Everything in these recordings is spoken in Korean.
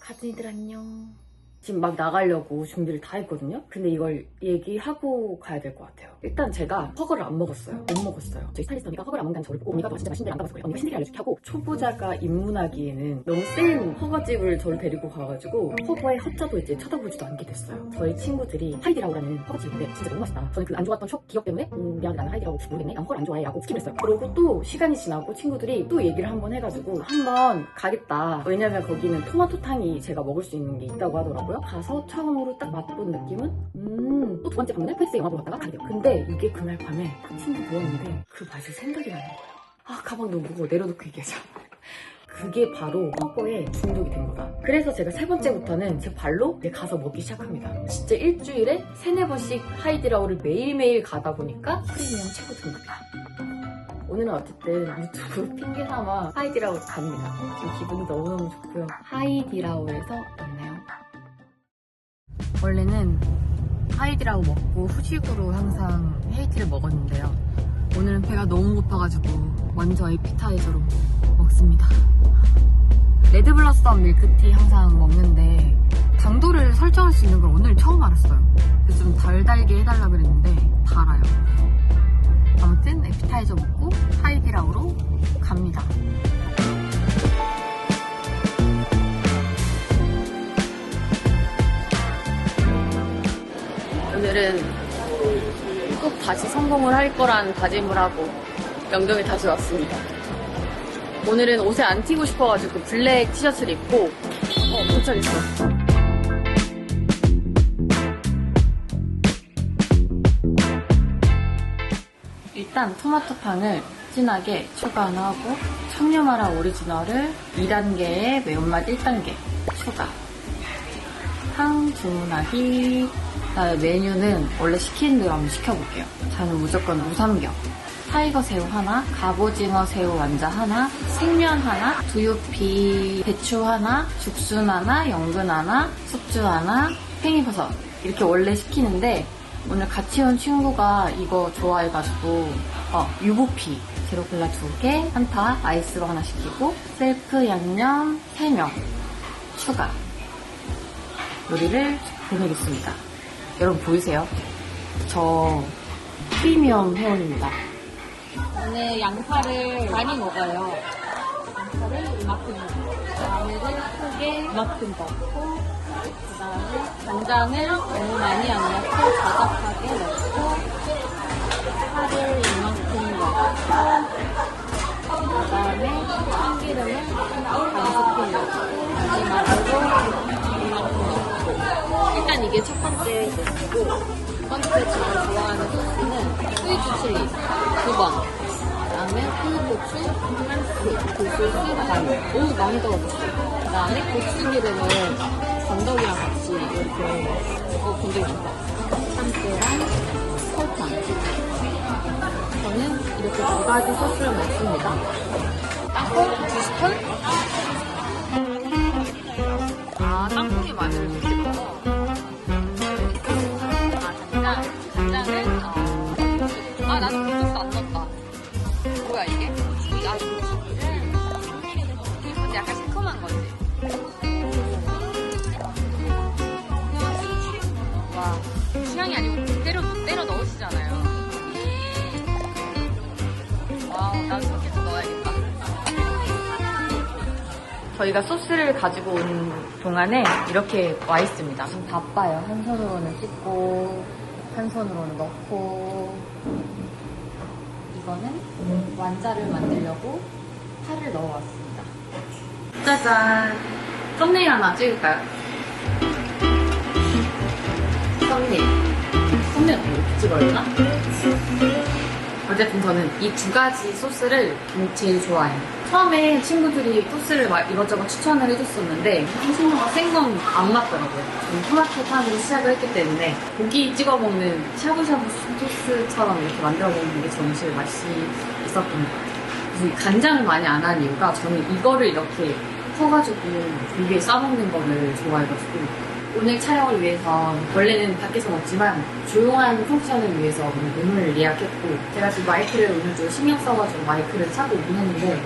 가진이들 안녕. 지금 막 나가려고 준비를 다 했거든요. 근데 이걸 얘기하고 가야 될 것 같아요. 일단 제가 허거를 안 먹었어요. 못 먹었어요. 저희 스타일리스트 언니가 허거를 안 먹는다는 저를 보고 언니가 너 진짜 맛있는 데안 가봐서 그래. 언니가 신세계 알려줄게 하고 초보자가 입문하기에는 너무 센 허거집을 저를 데리고 가가지고 허거의 허자도 이제 쳐다보지도 않게 됐어요. 저희 친구들이 하이디라우라는 허거집인데 진짜 너무 맛있다. 저는 그 안 좋았던 첫 기억 때문에 음, 미안해 나는 하이디라우 모르겠네. 난 허걸 안 좋아해 라고 스킵했어요. 그리고 또 시간이 지나고 친구들이 또 얘기를 한번 해가지고 한번 가겠다. 왜냐면 거기는 토마토탕이 제가 먹을 수 있는 게 있다고 하더라고요. 가서 처음으로 딱 맛본 느낌은 음, 또 두 번째 방문에 펄스 영화 보러 갔다가 가게 돼요. 근데 이게 그날 밤에 딱 친구 누웠는데 그 맛이 생각이 나는 거예요. 아 가방 너무 무거워 내려놓고 얘기하자. 그게 바로 허거에 중독이 된 거다. 그래서 제가 세 번째부터는 제 발로 가서 먹기 시작합니다. 진짜 일주일에 세네 번씩 하이디라우를 매일매일 가다 보니까 프리미엄 최고 등급이야. 오늘은 어쨌든 유튜브 핑계 삼아 하이디라우 갑니다. 지금 기분이 너무너무 좋고요. 하이디라우에서 만나요. 원래는 하이디라우 먹고 후식으로 항상 헤이티를 먹었는데요. 오늘은 배가 너무 고파가지고 먼저 에피타이저로 먹습니다. 레드블러썸 밀크티 항상 먹는데 당도를 설정할 수 있는 걸 오늘 처음 알았어요. 그래서 좀덜 달게 해달라 그랬는데 달아요. 아무튼 에피타이저 먹고 하이디라우로 갑니다. 오늘은 꼭 다시 성공을 할 거란 다짐을 하고 영동에 다시 왔습니다. 오늘은 옷을 안 튀고 싶어가지고 블랙 티셔츠를 입고 어 도착했어. 일단 토마토탕을 진하게 추가 하나 하고 청유마라 오리지널을 2단계에 매운맛 1단계 추가 탕 주문하기. 그다음에 메뉴는 원래 시키는 대로 한번 시켜볼게요. 저는 무조건 무삼겹. 타이거 새우 하나, 갑오징어 새우 완자 하나, 생면 하나, 두유피 배추 하나, 죽순 하나, 연근 하나, 숙주 하나, 팽이버섯. 이렇게 원래 시키는데 오늘 같이 온 친구가 이거 좋아해가지고 어, 유부피. 제로콜라 두 개, 한타 아이스로 하나 시키고 셀프 양념 3명. 추가 요리를 보내겠습니다. 여러분 보이세요? 저 프리미엄 회원입니다. 오늘 양파를 많이 먹어요. 양파를 이만큼 넣고, 마늘을 크게 이만큼 넣고, 그 다음에 간장을 너무 많이 안 넣고 자작하게 넣고, 파를 이만큼 넣고, 그 다음에 참기름을 반스푼 넣고, 마지막으로 일단 이게 첫 번째 소스고, 두 번째 제가 좋아하는 소스는 스위트 칠리 두 번. 그다음에 풀고추 한 스푼, 그 소스 반. 오 많이 넣어줬어요. 그다음에 고추기름을 건더기랑 같이 이렇게 어 굉장히 좋다. 참깨랑 설탕. 저는 이렇게 두 가지 소스를 먹습니다. 땅콩 두 스푼. 저희가 소스를 가지고 온 동안에 이렇게 와 있습니다. 좀 바빠요. 한 손으로는 씻고, 한 손으로는 넣고. 이거는 완자를 만들려고 파를 넣어왔습니다. 짜잔! 썸네일 하나 찍을까요? 썸네일. 썸네일 어떻게 찍어야 되나? 어쨌든 저는 이 두 가지 소스를 제일 좋아해요. 처음에 친구들이 소스를 막 이것저것 추천을 해줬었는데 한신호가 생건 안 맞더라고요. 저는 토마토 탕으로 시작을 했기 때문에 고기 찍어 먹는 샤브샤브 소스처럼 이렇게 만들어 먹는 게 저는 제일 맛이 있었던 것 같아요. 간장을 많이 안 한 이유가 저는 이거를 이렇게 퍼가지고 고기에 싸먹는 거를 좋아해가지고 오늘 촬영을 위해서 원래는 밖에서 먹지만 조용한 펑션을 위해서 오늘 룸을 예약했고 제가 지금 마이크를 오늘 좀 신경 써가지고 마이크를 차고 오긴 했는데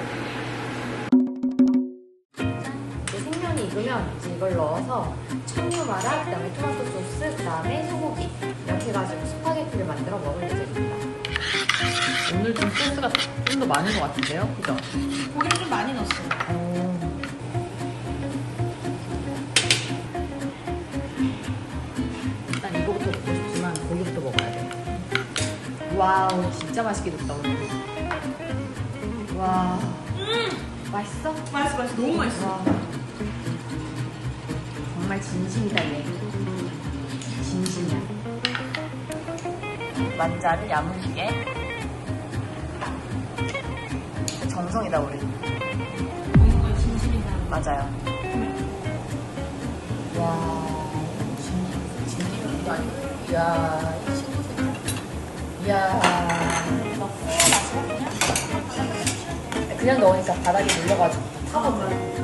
내 생면이 익으면 이제 이걸 넣어서 천유 마라, 그다음에 토마토 소스, 그다음에 소고기 이렇게 해가지고 스파게티를 만들어 먹을 예정입니다. 오늘 좀 소스가 좀 더 많은 것 같은데요? 그죠? 고기를 좀 많이 넣었어요. 일 와우, 진짜 맛있게 됐다, 오늘. 와. 맛있어? 맛있어, 맛있어. 너무 맛있어. 와. 정말 진심이다, 얘. 진심이야. 만자를 야무지게. 정성이다, 우리. 건 진심이다. 맞아요. 와, 진, 진심도 아니고. 이야, 이야. 그냥 넣으니까 바닥에 눌러가지고 타거든.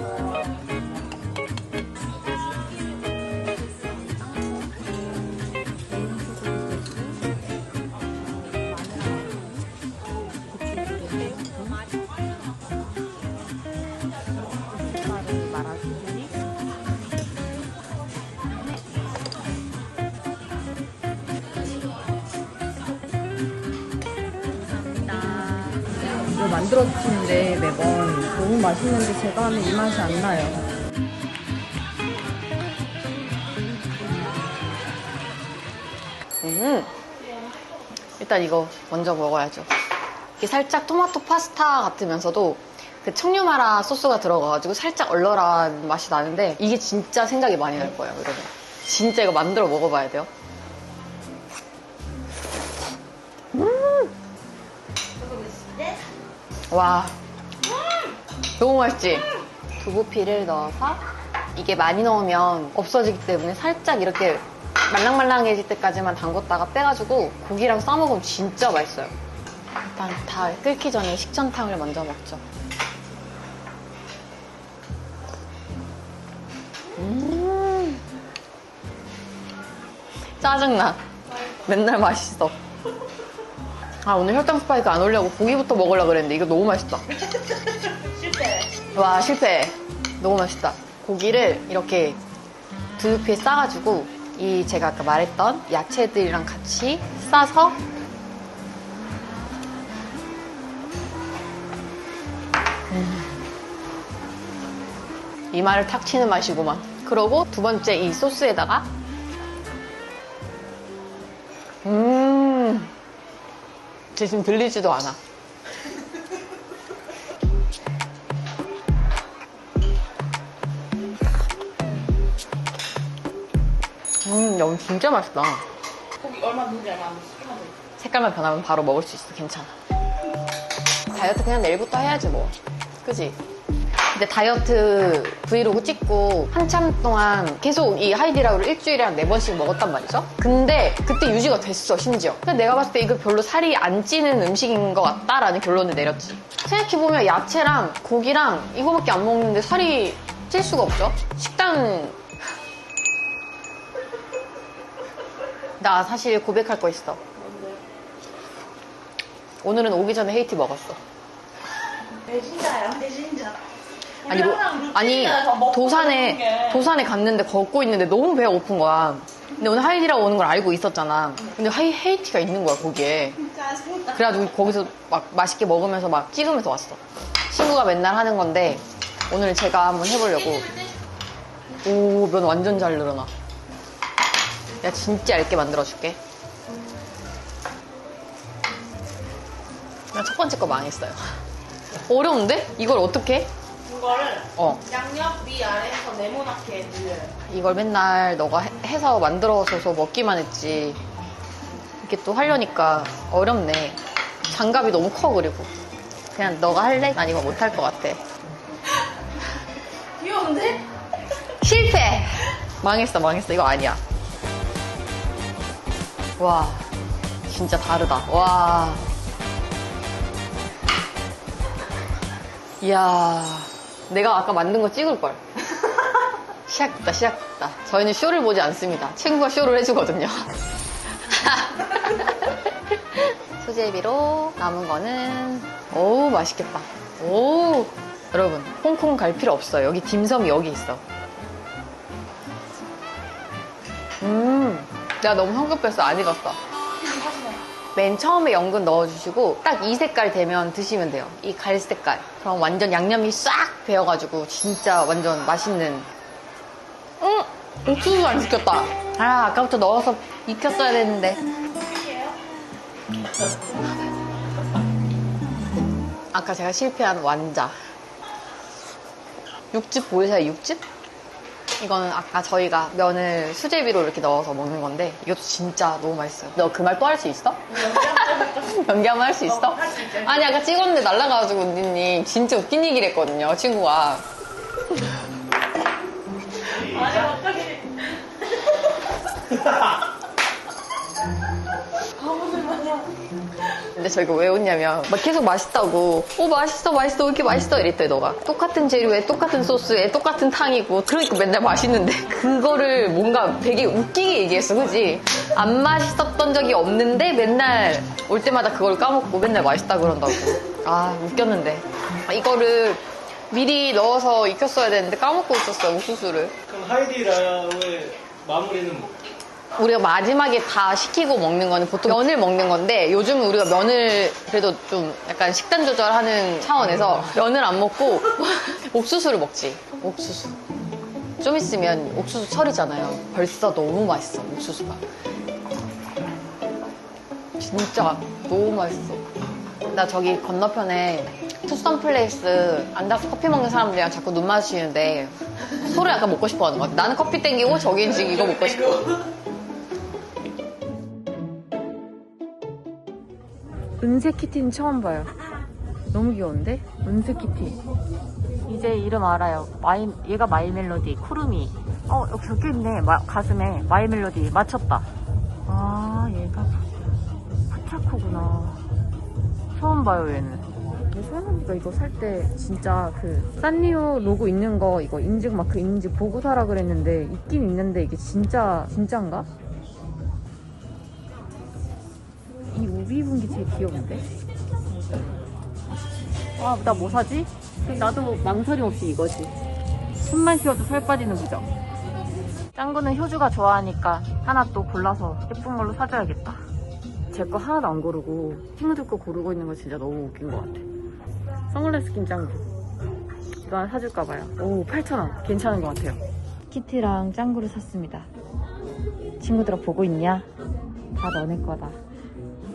만들어 주시는데 매번 너무 맛있는데 제가 하면 이 맛이 안 나요. 음, 일단 이거 먼저 먹어야죠. 이게 살짝 토마토 파스타 같으면서도 그 청류마라 소스가 들어가가지고 살짝 얼얼한 맛이 나는데 이게 진짜 생각이 많이 날 거예요, 여러분. 진짜 이거 만들어 먹어봐야 돼요. 와. 너무 맛있지? 두부피를 넣어서 이게 많이 넣으면 없어지기 때문에 살짝 이렇게 말랑말랑해질 때까지만 담궜다가 빼가지고 고기랑 싸먹으면 진짜 맛있어요. 일단 다 끓기 전에 식전탕을 먼저 먹죠. 음. 짜증나. 맨날 맛있어 아 오늘 혈당 스파이크 안 올려고 고기부터 먹으려고 그랬는데 이거 너무 맛있다. 실패. 와 실패. 너무 맛있다. 고기를 이렇게 두유피에 싸가지고 이 제가 아까 말했던 야채들이랑 같이 싸서 음. 이마를 탁 치는 맛이구만. 그러고 두 번째 이 소스에다가 음 제 지금 들리지도 않아 음, 너무 진짜 맛있다. 고기 얼마 넣는지 얼마 안 더. 색깔만 변하면 바로 먹을 수 있어. 괜찮아. 다이어트 그냥 내일부터 해야지 뭐. 그지? 근데 다이어트 브이로그 찍고 한참 동안 계속 이 하이디라우를 일주일에 한 네 번씩 먹었단 말이죠? 근데 그때 유지가 됐어, 심지어. 근데 내가 봤을 때 이거 별로 살이 안 찌는 음식인 것 같다라는 결론을 내렸지. 생각해보면 야채랑 고기랑 이거밖에 안 먹는데 살이 찔 수가 없죠? 식단 나 사실 고백할 거 있어. 오늘은 오기 전에 헤이티 먹었어. 배신자야, 배신자. 아니, 뭐, 아니 도산에 도산에 갔는데 걷고 있는데 너무 배가 고픈 거야. 근데 오늘 하이디라고 오는 걸 알고 있었잖아. 근데 하이 헤이티가 있는 거야 거기에. 그래가지고 거기서 막 맛있게 먹으면서 막 찍으면서 왔어. 친구가 맨날 하는 건데 오늘 제가 한번 해보려고. 오, 면 완전 잘 늘어나. 내가 진짜 얇게 만들어줄게. 나 첫 번째 거 망했어요. 어려운데? 이걸 어떻게? 이거를 어. 양옆 위 아래에서 네모나게 늘려요. 이걸 맨날 너가 해- 해서 만들어줘서 먹기만 했지. 이렇게 또 하려니까 어렵네. 장갑이 너무 커, 그리고. 그냥 너가 할래? 난 이거 못할 것 같아. 귀여운데? 실패! 망했어, 망했어. 이거 아니야. 와, 진짜 다르다. 와. 이야, 내가 아까 만든 거 찍을 걸. 시작됐다, 시작됐다. 저희는 쇼를 보지 않습니다. 친구가 쇼를 해주거든요. 소제비로 남은 거는 오 맛있겠다. 오 여러분 홍콩 갈 필요 없어요. 여기 딤섬 여기 있어. 음, 나 너무 황급해서 안 익었어. 맨 처음에 연근 넣어주시고 딱 이 색깔 되면 드시면 돼요. 이 갈색깔. 그럼 완전 양념이 싹 배어가지고 진짜 완전 맛있는. 응, 옥수수 안 시켰다. 아, 아까부터 넣어서 익혔어야 됐는데. 아까 제가 실패한 완자. 육즙 보이세요? 육즙? 이거는 아까 저희가 면을 수제비로 이렇게 넣어서 먹는 건데 이것도 진짜 너무 맛있어요. 너 그 말 또 할 수 있어? 연기 한번 할 수 있어? 아니 아까 찍었는데 날라가가지고 언니님 진짜 웃긴 얘기를 했거든요 친구가 아니 갑자기 근데 저 이거 왜 웃냐면 막 계속 맛있다고. 오 맛있어 맛있어 왜 이렇게 맛있어? 이랬더니 너가. 똑같은 재료에 똑같은 소스에 똑같은 탕이고. 그러니까 맨날 맛있는데. 그거를 뭔가 되게 웃기게 얘기했어 그지? 안 맛있었던 적이 없는데 맨날 올 때마다 그걸 까먹고 맨날 맛있다 그런다고. 아 웃겼는데. 아, 이거를 미리 넣어서 익혔어야 되는데 까먹고 있었어요 옥수수를. 그럼 하이디라의 마무리는 뭐? 우리가 마지막에 다 시키고 먹는 거는 보통 면을 먹는 건데 요즘 우리가 면을 그래도 좀 약간 식단 조절하는 차원에서 면을 안 먹고 옥수수를 먹지. 옥수수. 좀 있으면 옥수수 철이잖아요. 벌써 너무 맛있어, 옥수수가. 진짜 너무 맛있어. 나 저기 건너편에 투썸 플레이스 앉아서 커피 먹는 사람들이랑 자꾸 눈 마주치는데 서로 약간 먹고 싶어 하는 것 같아. 나는 커피 땡기고 저기는 지금 이거 먹고 싶어. 은색 키티는 처음 봐요. 너무 귀여운데? 은색 키티. 이제 이름 알아요. 마이, 얘가 마이 멜로디, 쿠루미. 어, 여기 적혀 있네. 마- 가슴에 마이 멜로디. 맞췄다. 아, 얘가 푸차코구나. 처음 봐요, 얘는. 소연언니가 이거 살 때 진짜 그 산리오 로고 있는 거 이거 인증 마크 있는지 보고 사라 그랬는데 있긴 있는데 이게 진짜 진짜인가? 이 우비 분기 제일 귀여운데? 아, 나 뭐 사지? 나도 망설임 없이 이거지. 숨만 쉬어도 살 빠지는 부정. 짱구는 효주가 좋아하니까 하나 또 골라서 예쁜 걸로 사줘야겠다. 제 거 하나도 안 고르고 친구들 거 고르고 있는 거 진짜 너무 웃긴 것 같아. 선글라스 낀 짱구. 이거 하나 사줄까봐요. 오, 8,000원. 괜찮은 것 같아요. 키티랑 짱구를 샀습니다. 친구들아 보고 있냐? 다 너네 거다.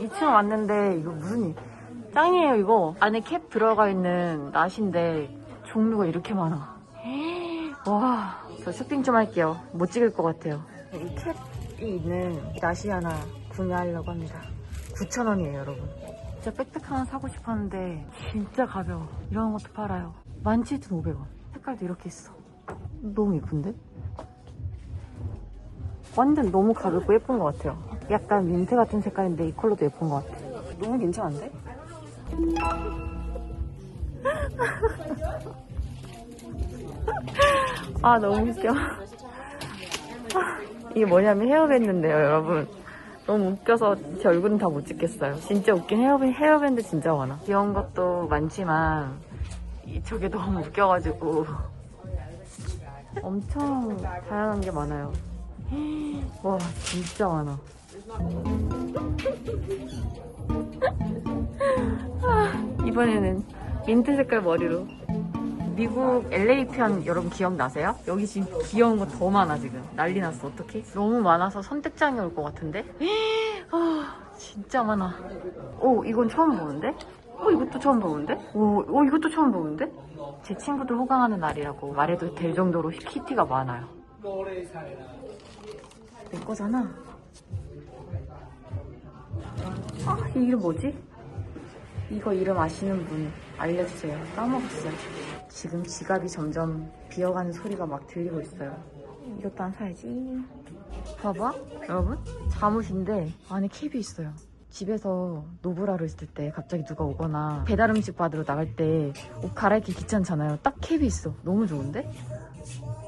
2층 왔는데 이거 무슨 일? 짱이에요 이거. 안에 캡 들어가 있는 낫인데 종류가 이렇게 많아. 와저 쇼핑 좀 할게요. 못 찍을 것 같아요. 이 캡이 있는 낫이 하나 구매하려고 합니다. 9,000원이에요 여러분. 진짜 백팩 하나 사고 싶었는데 진짜 가벼워. 이런 것도 팔아요. 17,500원. 색깔도 이렇게 있어. 너무 예쁜데? 완전 너무 가볍고 예쁜 것 같아요. 약간 민트 같은 색깔인데 이 컬러도 예쁜 것 같아. 너무 괜찮은데? 아 너무 웃겨. 이게 뭐냐면 헤어밴드인데요, 여러분. 너무 웃겨서 제 얼굴은 다 못 찍겠어요. 진짜 웃긴 헤어밴, 헤어밴드 진짜 많아. 귀여운 것도 많지만 이 저게 너무 웃겨가지고 엄청 다양한 게 많아요. 와 진짜 많아 아, 이번에는 민트 색깔 머리로 미국 LA 편 여러분 기억나세요? 여기 지금 귀여운 거 더 많아 지금 난리 났어 어떡해? 너무 많아서 선택장애 올것 같은데? 아 진짜 많아 오 이건 처음 보는데? 어 이것도 처음 보는데? 오, 오 이것도 처음 보는데? 제 친구들 호강하는 날이라고 말해도 될 정도로 키티가 많아요 내 거잖아. 아, 이 이름 뭐지? 이거 이름 아시는 분 알려주세요. 까먹었어요. 지금 지갑이 점점 비어가는 소리가 막 들리고 있어요. 이것도 안 사야지. 봐봐, 여러분. 잠옷인데 안에 캡이 있어요. 집에서 노브라로 있을 때 갑자기 누가 오거나 배달 음식 받으러 나갈 때 옷 갈아입기 귀찮잖아요. 딱 캡이 있어. 너무 좋은데?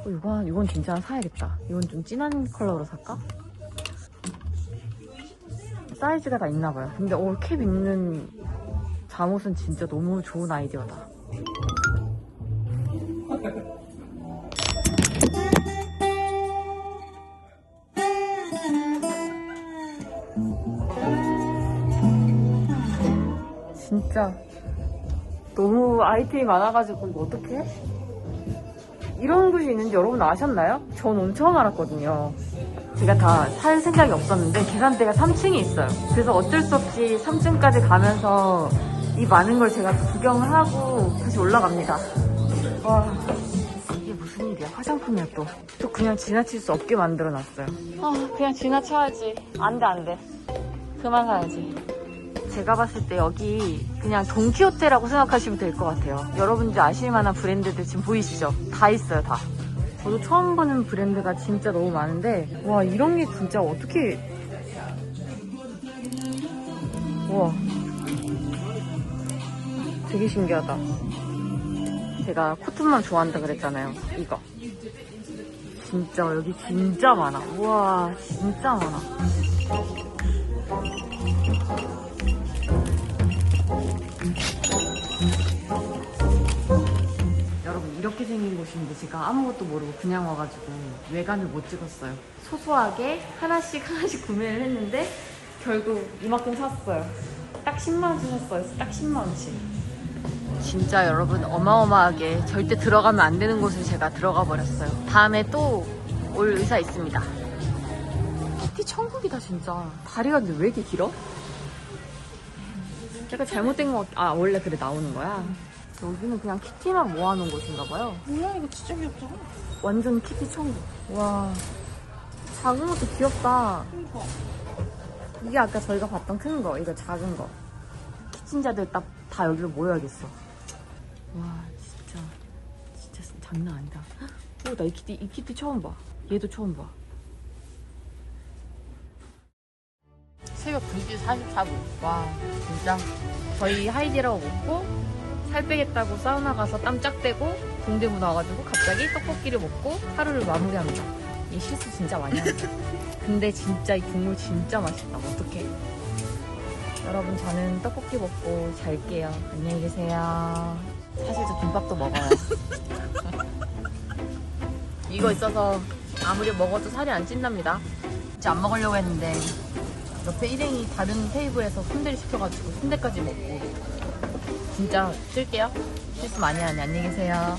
어, 이건, 이건 진짜 사야겠다. 이건 좀 진한 컬러로 살까? 사이즈가 다 있나봐요. 근데 어, 올캡 입는 잠옷은 진짜 너무 좋은 아이디어다. 진짜 너무 아이템이 많아가지고 이거 어떡해? 이런 곳이 있는지 여러분 아셨나요? 전 처음 알았거든요. 제가 다 살 생각이 없었는데 계산대가 3층에 있어요. 그래서 어쩔 수 없이 3층까지 가면서 이 많은 걸 제가 구경을 하고 다시 올라갑니다. 와 이게 무슨 일이야? 화장품이야 또. 또 그냥 지나칠 수 없게 만들어놨어요. 아 그냥 지나쳐야지. 안돼 안 돼. 그만 가야지. 제가 봤을 때 여기 그냥 돈키호테라고 생각하시면 될 것 같아요. 여러분들 아실 만한 브랜드들 지금 보이시죠? 다 있어요, 다. 저도 처음 보는 브랜드가 진짜 너무 많은데, 와, 이런 게 진짜 어떻게. 와. 되게 신기하다. 제가 코튼만 좋아한다 그랬잖아요. 이거. 진짜, 여기 진짜 많아. 우와, 진짜 많아. 제가 아무것도 모르고 그냥 와가지고 외관을 못 찍었어요. 소소하게 하나씩 하나씩 구매를 했는데 결국 이만큼 샀어요. 딱 10만 원치 샀어요. 딱 10만 원치. 진짜 여러분 어마어마하게 절대 들어가면 안 되는 곳을 제가 들어가 버렸어요. 다음에 또 올 의사 있습니다. 키티 천국이다 진짜. 다리가 근데 왜 이렇게 길어? 약간 잘못된 거, 같- 아, 원래 그래 나오는 거야? 여기는 그냥 키티만 모아놓은 곳인가 봐요. 뭐야 이거 진짜 귀엽잖아. 완전 키티 천국. 와. 작은 것도 귀엽다. 그러니까. 이게 아까 저희가 봤던 큰 거, 이거 작은 거. 키친자들 딱 다 여기로 모여야겠어. 와, 진짜. 진짜 장난 아니다. 오, 나 이 키티, 이 키티 처음 봐. 얘도 처음 봐. 새벽 2시 44분. 와, 진짜. 저희 하이디라고 먹고, 살 빼겠다고 사우나 가서 땀 쫙 빼고, 동대문 와가지고 갑자기 떡볶이를 먹고 하루를 마무리합니다. 이 실수 진짜 많이 합니다. 근데 진짜 이 국물 진짜 맛있다. 어떡해. 여러분, 저는 떡볶이 먹고 잘게요. 안녕히 계세요. 사실 저 김밥도 먹어요. 이거 있어서 아무리 먹어도 살이 안 찐답니다. 진짜 안 먹으려고 했는데 옆에 일행이 다른 테이블에서 순대를 시켜가지고 순대까지 먹고 진짜 쓸게요. 실수 많이 하네. 안녕히 계세요.